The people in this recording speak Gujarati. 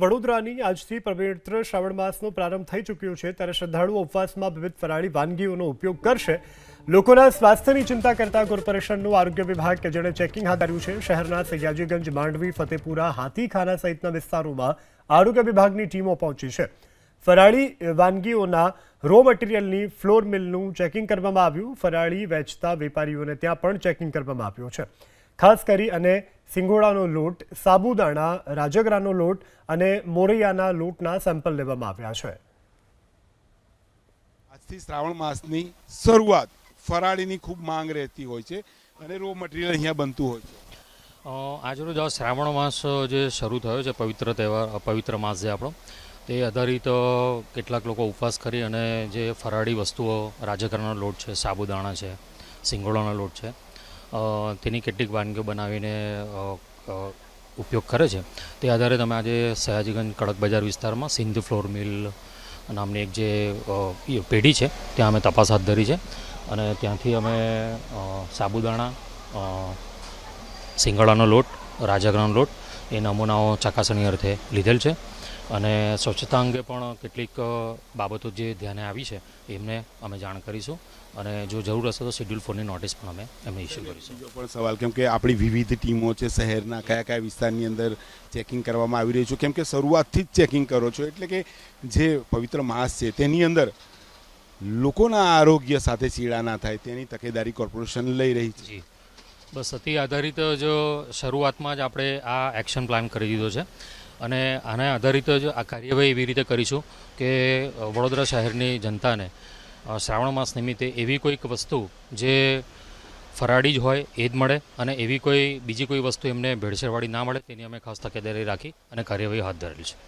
વડોદરાની આજથી પવિત્ર શ્રાવણ માસનો પ્રારંભ થઈ ચૂક્યો છે, ત્યારે શ્રદ્ધાળુઓ ઉપવાસમાં વિવિધ ફરાળી વાનગીઓનો ઉપયોગ કરશે. લોકોના સ્વાસ્થ્યની ચિંતા કરતા કોર્પોરેશનનું આરોગ્ય વિભાગ કે જેણે ચેકિંગ હાથ ધર્યું છે, શહેરના સયાજીગંજ, માંડવી, ફતેપુરા, હાથીખાના સહિતના વિસ્તારોમાં આરોગ્ય વિભાગની ટીમો પહોંચી છે. ફરાળી વાનગીઓના રો મટીરિયલની ફ્લોર મિલનું ચેકિંગ કરવામાં આવ્યું. ફરાળી વેચતા વેપારીઓને ત્યાં પણ ચેકિંગ કરવામાં આવ્યું છે. ખાસ કરી અને સિંગોડાનો લોટ સાબુદાણા રાજગરાનો લોટ અને મોરૈયાના લોટના સેમ્પલ લેવામાં આવ્યા છે. આજથી શ્રાવણ માસની શરૂઆત ફરાળીની ખૂબ માંગ રહેતી હોય છે અને રો મટીરિયલ અહીંયા બનતું હોય છે. આજરોજ આ શ્રાવણ માસ જે શરૂ થયો છે પવિત્ર તહેવાર પવિત્ર માસ છે આપણો તે આધારિત કેટલાક લોકો ઉપવાસ કરી અને જે ફરાળી વસ્તુઓ રાજગરાનો લોટ છે સાબુદાણા છે સિંગોડાનો લોટ છે તેની કેટલીક વાનગીઓ બનાવીને ઉપયોગ કરે છે. તે આધારે તમે આજે સયાજીગંજ કડક બજાર વિસ્તારમાં સિંધ ફ્લોર મિલ નામની એક જે પેઢી છે, ત્યાં અમે તપાસ હાથ ધરી છે. અને ત્યાંથી અમે સાબુદાણા સિંગડાનો લોટ રાજગરાનો લોટ, એ નમૂનાઓ ચકાસણી અર્થે લીધેલ છે. અને સ્વચ્છતા અંગે પણ કેટલીક બાબતો જે ધ્યાને આવી છે એમને અમે જાણ કરીશું. અને જો જરૂર હશે તો શેડ્યુલ ફોરની નોટિસ પણ અમે એમને ઇસ્યુ કરીશું. બીજો પણ સવાલ કેમ કે આપણી વિવિધ ટીમો છે શહેરના કયા કયા વિસ્તારની અંદર ચેકિંગ કરવામાં આવી રહ્યું છે કેમ કે શરૂઆતથી જ ચેકિંગ કરો છો એટલે કે જે પવિત્ર માસ છે તેની અંદર લોકોના આરોગ્ય સાથે ચીડા ના થાય તેની તકેદારી કોર્પોરેશન લઈ રહી છે. બસ અતિ આધારિત જ શરૂઆતમાં જ આપણે આ એક્શન પ્લાન કરી દીધો છે. અને આના આધારિત જ આ કાર્યવાહી એવી રીતે કરીશું કે વડોદરા શહેરની જનતાને શ્રાવણ માસ નિમિત્તે એવી કોઈક વસ્તુ જે ફરાળી જ હોય એ જ મળે અને એવી કોઈ, બીજી કોઈ વસ્તુ એમને ભેળસેળવાળી ના મળે તેની અમે ખાસ તકેદારી રાખી અને કાર્યવાહી હાથ ધરેલી છે.